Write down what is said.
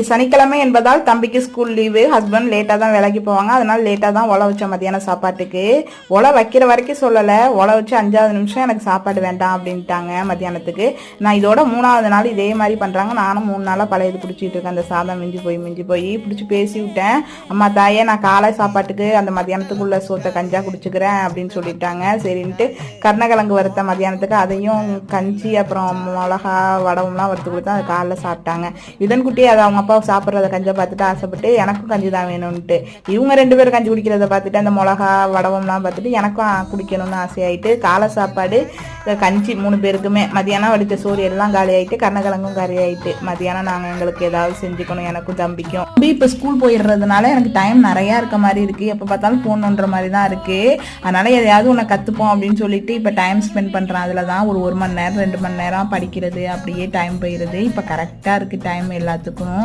சனிக்கிழமை என்பதால் தம்பிக்கு ஸ்கூல் லீவு ஹஸ்பண்ட் லேட்டாக தான் வேலைக்கு போவாங்க. அதனால லேட்டாக தான் ஒலை வச்ச மத்தியானம் சாப்பாட்டுக்கு. ஒலை வைக்கிற வரைக்கும் சொல்லலை. ஒலை வச்சு அஞ்சாவது நிமிஷம் எனக்கு சாப்பாடு வேண்டாம் அப்படின்ட்டாங்க மத்தியானத்துக்கு. நான் இதோட மூணாவது நாள் இதே மாதிரி பண்ணுறாங்க நானும் மூணு நாளாக பழையது பிடிச்சிட்டு இருக்கேன். அந்த சாதம் மிஞ்சி போய் மிஞ்சி போய் பிடிச்சி பேசி விட்டேன். அம்மா தாயே நான் காலை சாப்பாட்டுக்கு அந்த மத்தியானத்துக்குள்ளே சோத்தை கஞ்சா குடிச்சுக்கிறேன் அப்படின்னு சொல்லிட்டாங்க. சரின்ட்டு கருணக்கிழங்கு வறுத்த மத்தியானத்துக்கு அதையும் கஞ்சி அப்புறம் மிளகா வடவம்லாம் வறுத்து கொடுத்து அதை காலைல சாப்பிட்டாங்க. இதன்குட்டி அதை அவங்க அப்பா சாப்பிட்றத கஞ்சை பார்த்துட்டு ஆசைப்பட்டு எனக்கும் கஞ்சி தான் வேணும்ன்ட்டு. இவங்க ரெண்டு பேரும் கஞ்சி குடிக்கிறத பார்த்துட்டு அந்த மிளகா வடவம்லாம் பார்த்துட்டு எனக்கும் குடிக்கணும்னு ஆசையாயிட்டு காலை சாப்பாடு கஞ்சி மூணு பேருக்குமே. மதியானம் வடித்த சோறு எல்லாம் காலி ஆயிட்டு கருணக்கிழங்கும் மதியானம் நாங்கள் எங்களுக்கு ஏதாவது செஞ்சுக்கணும் எனக்கும் தம்பிக்கும். தம்பி இப்போ ஸ்கூல் போயிடுறதுனால எனக்கு டைம் நிறையா இருக்க மாதிரி இருக்குது எப்போ பார்த்தாலும் போகணுன்ற மாதிரி தான் இருக்குது அதனால் எதையாவது உன்னை கற்றுப்போம் அப்படின்னு சொல்லிட்டு இப்போ டைம் ஸ்பெண்ட் பண்ணுறேன் அதில் தான் ஒரு ஒரு மணி நேரம் ரெண்டு மணி நேரம் படிக்கிறது அப்படியே டைம் போயிடுது. இப்போ கரெக்டாக இருக்குது டைம் எல்லாத்துக்கும்.